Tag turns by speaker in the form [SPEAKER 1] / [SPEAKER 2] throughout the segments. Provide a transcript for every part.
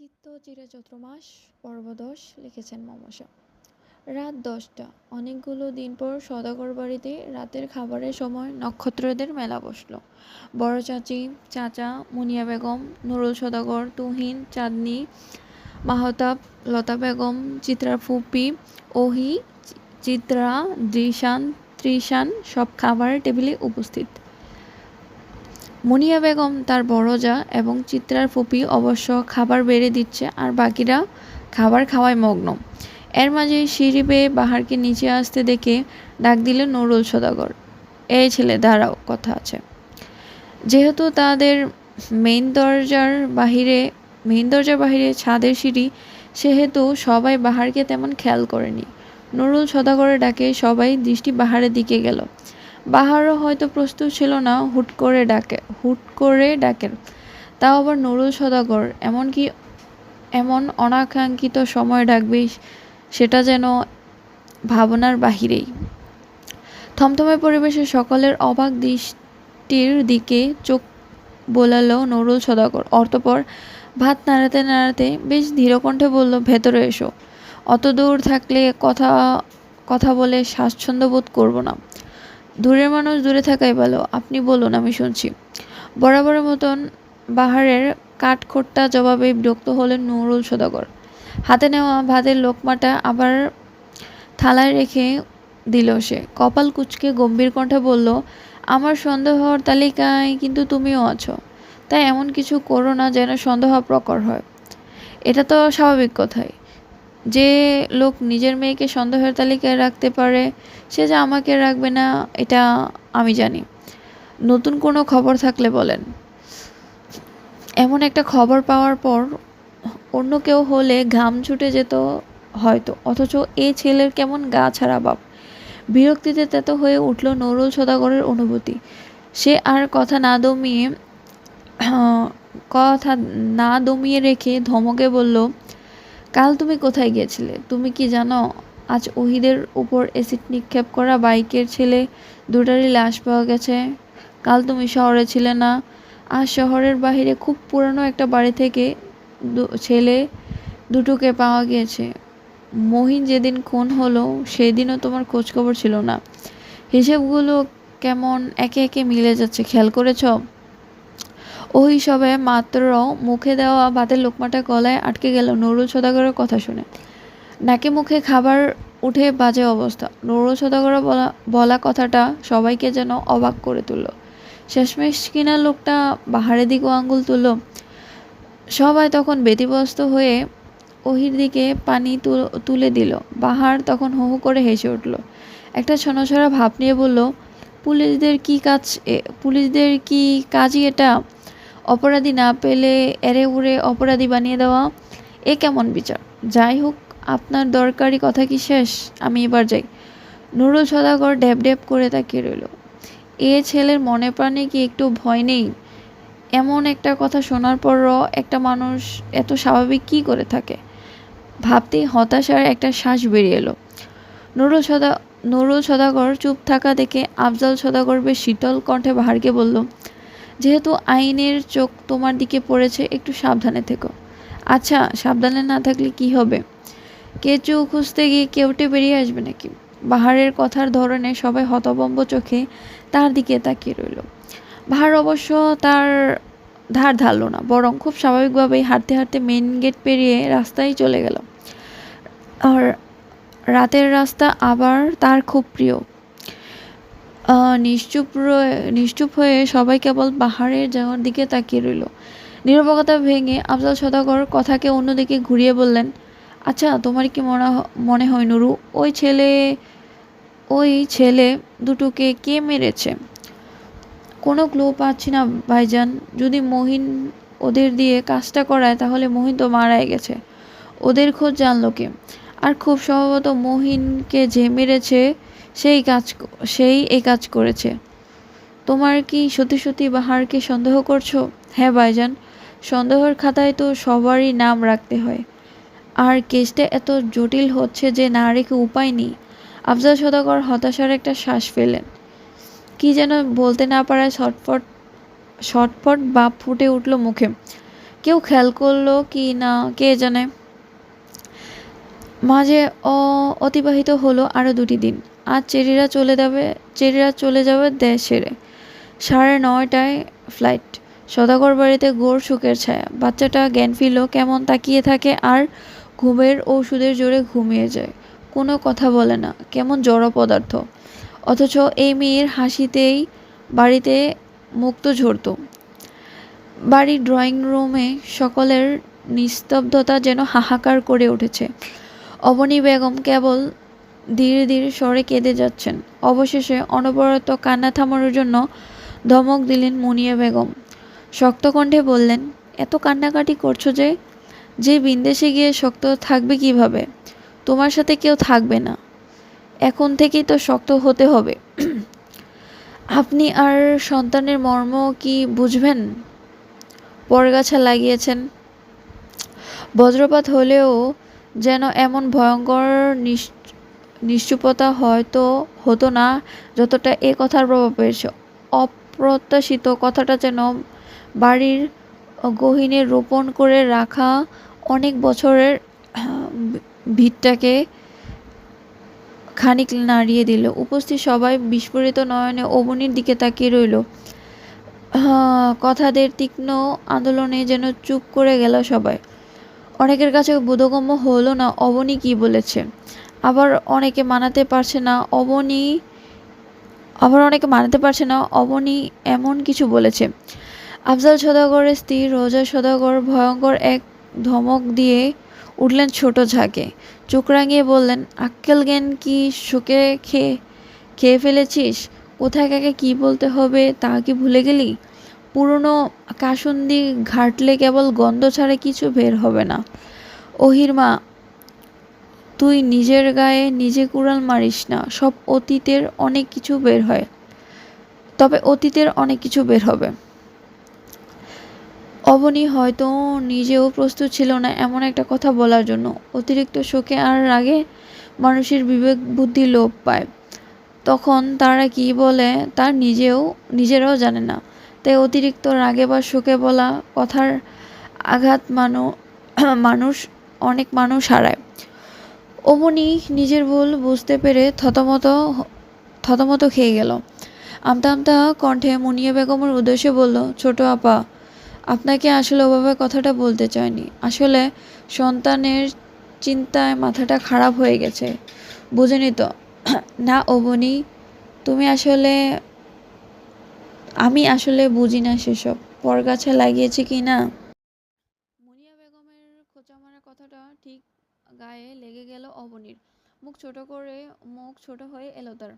[SPEAKER 1] চিত্ত চিরচৈত্র মাস পর্ব দশ লিখেছেন মমসা রাত দশটা। অনেকগুলো দিন পর সদাগর বাড়িতে রাতের খাবারের সময় নক্ষত্রদের মেলা বসল। বড় চাচি, চাচা, মুনিয়া বেগম, নুরুল সদাগর, তুহিন, চাঁদনি, মাহতাব, লতা বেগম, চিত্রা ফুপি, ওহি চিত্রা, দৃশান, ত্রিশান সব খাবারের টেবিলে উপস্থিত। মুনিয়া বেগম তার বড় যা এবং চিত্রার ফুপি অবশ্য খাবার বেড়ে দিচ্ছে আর বাকিরা খাবার খাওয়ায় মগ্ন। এর মাঝে সিঁড়ি বেয়ে বাহারকে নিচে আসতে দেখে ডাক দিল নুরুল সদাগর। এই ছেলে, দাঁড়াও, কথা আছে। যেহেতু তাদের মেইন দরজার বাহিরে, মেইন দরজার বাহিরে ছাদের সিঁড়ি, সেহেতু সবাই বাহারকে তেমন খেয়াল করেনি। নুরুল সদাগরের ডাকে সবাই দৃষ্টি বাহারের দিকে গেল। বাহারও হয়তো প্রস্তুত ছিল না, হুট করে ডাকে, হুট করে ডাকেন তাও আবার নুরুল সদাগর, এমনকি এমন অনাকাঙ্ক্ষিত সময় ডাকবে সেটা যেন ভাবনার বাহিরেই। থমথমে পরিবেশে সকলের অবাক দৃষ্টির দিকে চোখ বোলালো নুরুল সদাগর। অর্থপর ভাত নাড়াতে নাড়াতে বেশ ধীরকণ্ঠে বলল, ভেতরে এসো। অত দূর থাকলে কথা কথা বলে স্বাচ্ছন্দ্য বোধ করব না। দূরের মানুষ দূরে থাকাই ভালো। আপনি বলুন, আমি শুনছি। বরাবরের মতন বাহারের কাঠখোট্টা জবাবে বিরক্ত হলেন নুরুল সদাগর। হাতে নেওয়া ভাতের লোকমাটা আবার থালায় রেখে দিল সে। কপাল কুচকে গম্ভীর কণ্ঠে বলল, আমার সন্দেহ হওয়ার তালিকায় কিন্তু তুমিও আছো। তাই এমন কিছু করো না যেন সন্দেহ প্রকর হয়। এটা তো স্বাভাবিক কথাই। যে লোক নিজের মেয়েকে সন্দেহের তালিকায় রাখতে পারে, সে যে আমাকে রাখবে না, এটা আমি জানি। নতুন কোনো খবর থাকলে বলেন। এমন একটা খবর পাওয়ার পর অন্য কেউ হলে ঘাম ছুটে যেত হয়তো, অথচ এ ছেলের কেমন গা ছাড়া বাপ। বিরক্তিতে তেত হয়ে উঠল নরুল সদাগরের অনুভূতি। সে আর কথা না দমিয়ে কথা না দমিয়ে রেখে ধমকে বলল কাল তুমি কোথায় গিয়েছিলে? তুমি কি জানো, আজ ওহিদের উপর অ্যাসিড নিক্ষেপ করা বাইকের ছেলে দুটারই লাশ পাওয়া গেছে। কাল তুমি শহরে ছিলে না, আজ শহরের বাহিরে খুব পুরানো একটা বাড়ি থেকে ছেলে দুটোকে পাওয়া গিয়েছে। মহিন যেদিন খুন হলো, সেদিনও তোমার খোঁজখবর ছিল না। হিসেবগুলো কেমন একে একে মিলে যাচ্ছে, খেয়াল করেছ? ওই সবে মাত্র মুখে দেওয়া ভাতের লোকমাটা গলায় আটকে গেল নুরুল সদাগরের কথা শুনে। নাকে মুখে খাবার উঠে বাজে অবস্থা। নুরুল সদাগরের বলা বলা কথাটা সবাইকে যেন অবাক করে তুলল। শেষমেশ কিনা লোকটা বাহারের দিকে আঙ্গুল তুলল। সবাই তখন ব্যতিব্যস্ত হয়ে ওহির দিকে পানি তুলে দিল। বাহার তখন হু করে হেসে উঠল। একটা ছনছড়া ভাব নিয়ে বলল, পুলিশদের কি কাজ পুলিশদের কি কাজই এটা? অপরাধী না পেলে এরে উড়ে অপরাধী বানিয়ে দেওয়া, এ কেমন বিচার? যাই হোক, আপনার দরকারি কথা কি শেষ? আমি এবার যাই। নুরুল সদাগর ড্যাব ড্যাব করে তাকিয়ে রইল। এ ছেলের মনে প্রাণে কি একটু ভয় নেই? এমন একটা কথা শোনার পরও একটা মানুষ এত স্বাভাবিক কি করে থাকে? ভাবতেই হতাশার একটা শ্বাস বেরিয়ে এলো। নুরুল সদা, নুরুল সদাগর চুপ থাকা দেখে আফজাল সদাগর বেশ শীতল কণ্ঠে বাহারকে বলল যেহেতু আইনের চোখ তোমার দিকে পড়েছে, একটু সাবধানে থেকো। আচ্ছা সাবধানে না থাকলে কি হবে? কেঁচু খুঁজতে গিয়ে কেউটে বেরিয়ে আসবে নাকি? বাহারের কথার ধরনে সবাই হতবম্ব চোখে তার দিকে তাকিয়ে রইল। বাহার অবশ্য তার ধার ধারল না, বরং খুব স্বাভাবিকভাবেই হাঁটতে হাঁটতে মেন গেট পেরিয়ে রাস্তায় চলে গেল। আর রাতের রাস্তা আবার তার খুব প্রিয়। নিশ্চুপ রয়ে, নিশ্চুপ হয়ে সবাই কেবল পাহাড়ের যাওয়ার দিকে তাকিয়ে রইল। নিরবকতা ভেঙে আফজাল সদাগর কথাকে অন্যদিকে ঘুরিয়ে বললেন আচ্ছা তোমার কি মনে মনে হয় নুরু, ওই ছেলে ওই ছেলে দুটোকে কে মেরেছে? কোনো ক্লু পাচ্ছি না, ভাইজান। যদি মহিন ওদের দিয়ে কাজটা করায়, তাহলে মহিন তো মারাই গেছে। ওদের খোঁজ জানলো কে? আর খুব সম্ভবত মহিনকে যে মেরেছে সেই কাজ সেই এই কাজ করেছে। তোমার কি সত্যি সত্যি বাহারকে সন্দেহ করছ? হ্যাঁ ভাইজান, সন্দেহের খাতায় তো সবারই নাম রাখতে হয়। আর কেসটা এত জটিল হচ্ছে যে না রেখে উপায় নেই। আফজাল সদাগর হতাশার একটা শ্বাস ফেলেন। কি যেন বলতে না পারায় ছটফট ছটফট বাপ ফুটে উঠল মুখে। কেউ খেয়াল করল কি না, কে জানে? মাঝে অতিবাহিত হলো আরও দুটি দিন। আজ চেরিরা চলে যাবে, চেরিরা চলে যাবে দেশ ছেড়ে। সাড়ে নয়টায় ফ্লাইট সদাগর বাড়িতে গোর সুখের ছায়া। বাচ্চাটা জ্ঞান ফিরল কেমন তাকিয়ে থাকে আর ঘুমের ওষুধের জোরে ঘুমিয়ে যায়। কোনো কথা বলে না, কেমন জড় পদার্থ। অথচ এই মেয়ের হাসিতেই বাড়িতে মুক্ত ঝরত। বাড়ির ড্রয়িং রুমে সকলের নিস্তব্ধতা যেন হাহাকার করে উঠেছে। অবনী বেগম কেবল ধীরে ধীরে স্বরে কেঁদে যাচ্ছেন। অবশেষে অনবরত কান্না থামানোর জন্য ধমক দিলেন মুনিয়া বেগম। শক্ত কণ্ঠে বললেন, এত কান্নাকাটি করছ যে যে বিন্দেশে গিয়ে শক্ত থাকবে কীভাবে? তোমার সাথে কেউ থাকবে না। এখন থেকেই তো শক্ত হতে হবে। আপনি আর সন্তানের মর্ম কি বুঝবেন? পরগাছা লাগিয়েছেন। বজ্রপাত হলেও যেন এমন ভয়ঙ্কর নিশ্চুপতা হয়তো হতো না, যতটা এ কথার প্রভাব পেয়েছে। অপ্রত্যাশিত কথাটা যেন বাড়ির গহীনে রোপণ করে রাখা অনেক বছরের ভিতটাকে খানিক নাড়িয়ে দিল। উপস্থিত সবাই বিস্ফোরিত নয়নে অবনির দিকে তাকিয়ে রইল। কথাদের তীক্ষ্ণ আন্দোলনে যেন চুপ করে গেল সবাই। অনেকের কাছে বোধগম্য হলো না অবনী কি বলেছে। আবার অনেকে মানাতে পারছে না, অবনী আবার অনেকে মানাতে পারছে না, অবনী এমন কিছু বলেছে। আফজাল সদাগরের স্ত্রী রোজা সদাগর, ভয়ঙ্কর এক ধমক দিয়ে উঠলেন ছোট ঝাঁকে। চোখ রাঙিয়ে বললেন, আক্কেল জ্ঞান কি শোকে খেয়ে খেয়ে ফেলেছিস? কোথায় কাকে কি বলতে হবে তা কি ভুলে গেলি? পুরনো কাসুন্দি ঘাটলে কেবল গন্ধ ছাড়া কিছু বের হবে না। ওহির মা তুই নিজের গায়ে নিজে কুড়াল মারিস না, সব অতীতের অনেক কিছু বের হয়। তবে অতীতের অনেক কিছু বের হবে। অবনী হয়তো নিজেও প্রস্তুত ছিল না এমন একটা কথা বলার জন্য। অতিরিক্ত শোকে আর রাগে মানুষের বিবেক বুদ্ধি লোপ পায়। তখন তারা কি বলে তার নিজেও, নিজেরাও জানে না। তাই অতিরিক্ত রাগে বা শোকে বলা কথার আঘাত মানু, মানুষ, অনেক মানুষ হারায়। অমনি নিজের ভুল বুঝতে পেরে থতমত থতমত খেয়ে গেল। আমতা আমতা কণ্ঠে মুনিয়া বেগমের উদ্দেশ্যে বলল, ছোট আপা, আপনাকে আসলে ওভাবে কথাটা বলতে চাইনি। আসলে সন্তানের চিন্তায় মাথাটা খারাপ হয়ে গেছে। বুঝেনি তো? না অবনি, তুমি আসলে, আমি আসলে বুঝি না সেসব। পরগাছা লাগিয়েছে কি না মুনিয়া বেগমের খোঁচা মারা কথাটা ঠিক গায়ে লেগে গেল অবনীর মুখ ছোট করে, মুখ ছোট হয়ে এলো তার।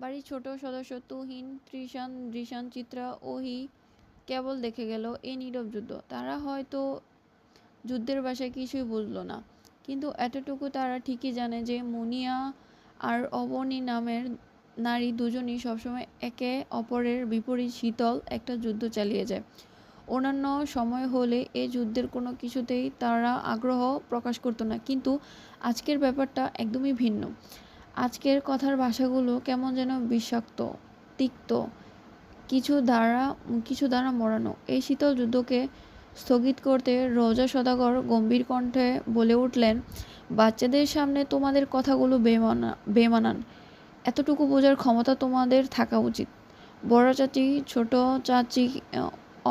[SPEAKER 1] বাড়ির ছোট সদস্য তুহিন, ত্রিশান দৃশান চিত্রা, ওহি কেবল দেখে গেল এই নীরব যুদ্ধ। তারা হয়তো যুদ্ধের ভাষায় কিছুই বুঝলো না, কিন্তু এতটুকু তারা ঠিকই জানে যে মুনিয়া আর অবনী নামের নারী দুজনই সবসময় একে অপরের বিপরীত শীতল একটা যুদ্ধ চালিয়ে যায়। অন্যান্য সময় হলে এ যুদ্ধের কোনো কিছুতেই তারা আগ্রহ প্রকাশ করতো না। কিন্তু আজকের ব্যাপারটা একদমই ভিন্ন। আজকের কথার ভাষাগুলো কেমন যেন বিষাক্ত, তিক্ত, কিছু দ্বারা কিছু দ্বারা মরানো এই শীতল যুদ্ধকে স্থগিত করতে রোজা সদাগর গম্ভীর কণ্ঠে বলে উঠলেন, বাচ্চাদের সামনে তোমাদের কথাগুলো বেমানা, বেমানান। এতটুকু বোঝার ক্ষমতা তোমাদের থাকা উচিত। বড় চাচি, ছোট চাচি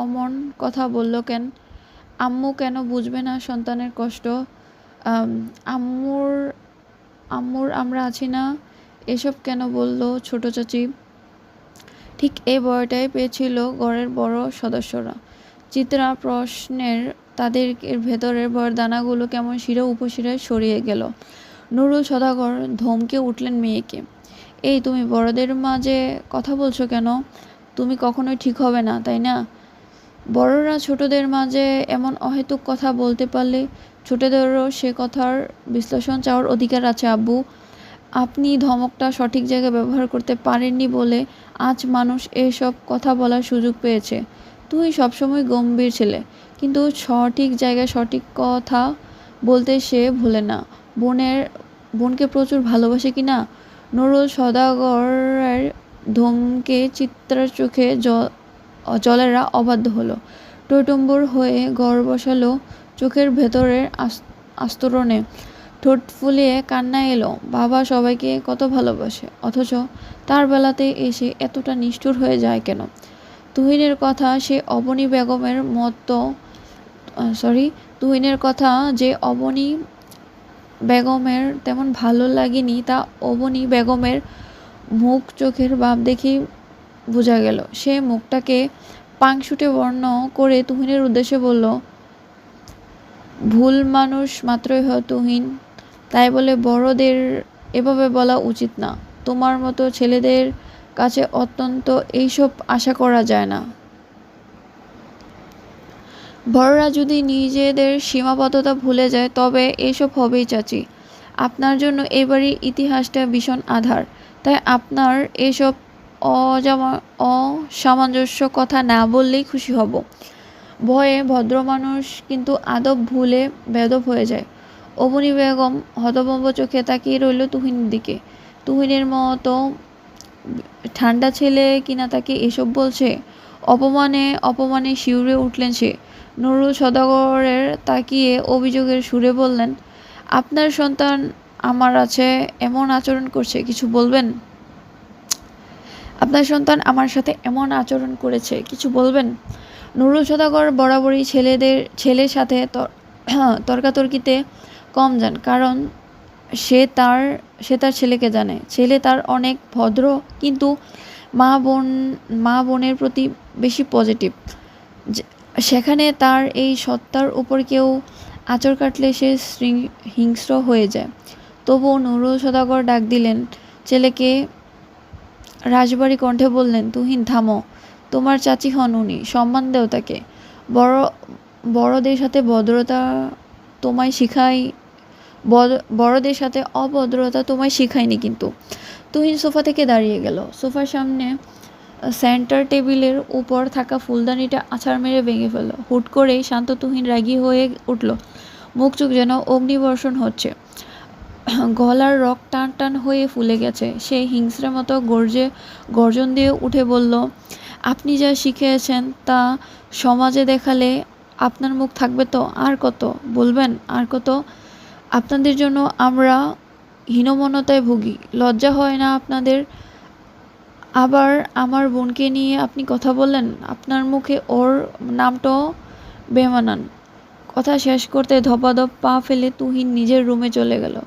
[SPEAKER 1] অমন কথা বলল কেন? আম্মু কেন বুঝবে না সন্তানের কষ্ট? আম্মুর আম্মুর আমরা আছি না। এসব কেন বলল ছোট চাচি? ঠিক এই বয়টাই পেয়েছিল ঘরের বড় সদস্যরা। চিত্রা প্রশ্নের তাদের ভেতরের দানাগুলো কেমন শিরা উপশিরায় সরিয়ে গেল। নুরুল সদাগর ধমকে উঠলেন মেয়েকে। এই তুমি বড়দের মাঝে কথা বলছো কেন? তুমি কখনোই ঠিক হবে না, তাই না? বড়রা ছোটদের মাঝে এমন অহেতুক কথা বলতে পারলে ছোটদেরও সে কথার বিশ্লেষণ চাওয়ার অধিকার আছে, আব্বু। আপনি ধমকটা সঠিক জায়গায় ব্যবহার করতে পারেননি বলে আজ মানুষ এসব কথা বলার সুযোগ পেয়েছে। তুই সবসময় গম্ভীর ছেলে, কিন্তু সঠিক জায়গায় সঠিক কথা বলতে সে ভুলে না। বোনের, বোনকে প্রচুর ভালোবাসে কি না? নুরুল সদাগরের ধমকে চিত্রার চোখে জ- জলেরা অবাধ্য হলো। টইটুম্বুর হয়ে গড় বসালো চোখের ভেতরের আস- আস্তরণে। ঠোঁট ফুলিয়ে কান্না এলো, বাবা সবাইকে কত ভালোবাসে, অথচ তার বেলাতে এসে এতটা নিষ্ঠুর হয়ে যায় কেন? তুহিনের কথা সে অবনী বেগমের মতো, সরি, তুহিনের কথা যে অবনী বেগমের তেমন ভালো লাগেনি, তা অবনী বেগমের মুখ চোখের ভাব দেখেই বোঝা গেল। সে মুখটাকে পাংশুটে বর্ণ করে তুহিনের উদ্দেশ্যে বলল, ভুল মানুষ মাত্রই হয় তুহিন। তাই বলে বড়দের এভাবে বলা উচিত না। তোমার মতো ছেলেদের কাছে অত্যন্ত এইসব আশা করা যায় না। বড়রা যদি নিজেদের সীমাবদ্ধতা ভুলে যায়, তবে এসব হবেই চাচি। আপনার জন্য এবারই ইতিহাসটা ভীষণ আধার। তাই আপনার এসব অসামঞ্জস্য কথা না বললেই খুশি হব। ভয়ে ভদ্র মানুষ কিন্তু আদব ভুলে বেদব হয়ে যায়। অবনী বেগম হতভম্ব চোখে তাকিয়ে রইল তুহিনের দিকে। তুহিনের মতো ঠান্ডা ছেলে কিনা তাকে এসব বলছে? অপমানে অপমানে শিউরে উঠলেন সে। নুরুল সদাগরের তাকিয়ে অভিযোগের সুরে বললেন, আপনার সন্তান আমার আছে, এমন আচরণ করছে, কিছু বলবেন? আপনার সন্তান আমার সাথে এমন আচরণ করেছে, কিছু বলবেন? নুরুল সদাগর বরাবরই ছেলেদের, ছেলের সাথে তর- তর্কাতর্কিতে কম যান, কারণ সে তার সে তার ছেলেকে জানে। ছেলে তার অনেক ভদ্র, কিন্তু মা বোন, মা বোনের প্রতি বেশি পজিটিভ সেখানে তার এই সত্তার উপর কেউ আচর কাটলে সে হিংস্র হয়ে যায়। তবুও নুরুল সদাগর ডাক দিলেন, ছেলেকে রাজবাড়ি কণ্ঠে বললেন, তুহিন, থামো। তোমার চাচি হন উনি, সম্মান দেও তাকে। বড়, বড়দের সাথে ভদ্রতা তোমায় শিখাই বড়দের সাথে অভদ্রতা তোমায় শিখায়নি কিন্তু। তুহিন সোফা থেকে দাঁড়িয়ে গেল। সোফার সামনে, সেন্টার টেবিলের উপর থাকা ফুলদানিটা আছাড় মেরে ভেঙে ফেলল। হুট করেই শান্ত তুহিন রাগী হয়ে উঠল। মুখ চোখ যেন অগ্নিবর্ষণ হচ্ছে। গলার রক টান টান হয়ে ফুলে গেছে। সে হিংস্রের মতো গর্জে, গর্জন দিয়ে উঠে বলল, আপনি যা শিখিয়েছেন তা সমাজে দেখালে আপনার মুখ থাকবে তো? আর কত? বলবেন, আর কত? আপনাদের জন্য আমরা হীনমনতায় ভুগি। লজ্জা হয় না আপনাদের? আবার আমার বোনকে নিয়ে আপনি কথা বললেন? আপনার মুখে ওর নামটাও বেমানান। কথা শেষ করতে ধপাধপ পা ফেলে তুহিন নিজের রুমে চলে গেল।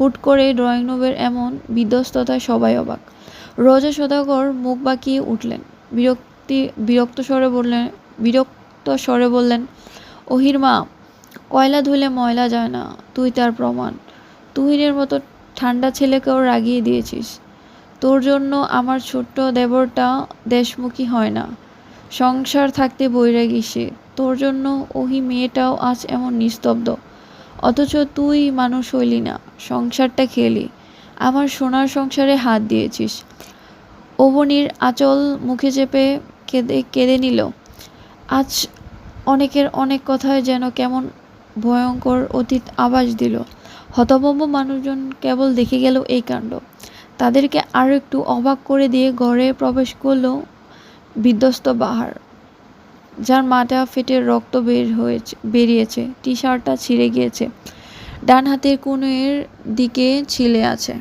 [SPEAKER 1] হুট করে ড্রয়িং রুমের এমন বিধ্বস্ততায় সবাই অবাক। রোজা সদাগর মুখ বাঁকিয়ে উঠলেন। বিরক্তি, বিরক্ত স্বরে বললেন, বিরক্ত স্বরে বললেন ওহির মা, কয়লা ধুলে ময়লা যায় না, তুই তার প্রমাণ। তুহিনের মতো ঠান্ডা ছেলেকেও রাগিয়ে দিয়েছিস। তোর জন্য আমার ছোট্ট দেবরটা দেশমুখী হয় না। সংসার থাকতে বৈরাগী সে। তোর জন্য ওহি মেয়েটাও আজ এমন নিস্তব্ধ। অথচ তুই মানুষ হইলি না, সংসারটা খেলি। আমার সোনার সংসারে হাত দিয়েছিস। অবনীর আঁচল মুখে চেপে কেঁদে কেঁদে নিল। আজ অনেকের অনেক কথায় যেন কেমন ভয়ঙ্কর অতীত আভাস দিল। হতভম্ব মানুষজন কেবল দেখে গেল এই কাণ্ড। তাদেরকে আরও একটু অবাক করে দিয়ে ঘরে প্রবেশ করল বিধ্বস্ত বাহার। যার মাথা ফেটে রক্ত বের হয়েছে, বেরিয়েছে। টি শার্টটা ছিঁড়ে গিয়েছে। ডান হাতের কোণের দিকে ছিলে আছে।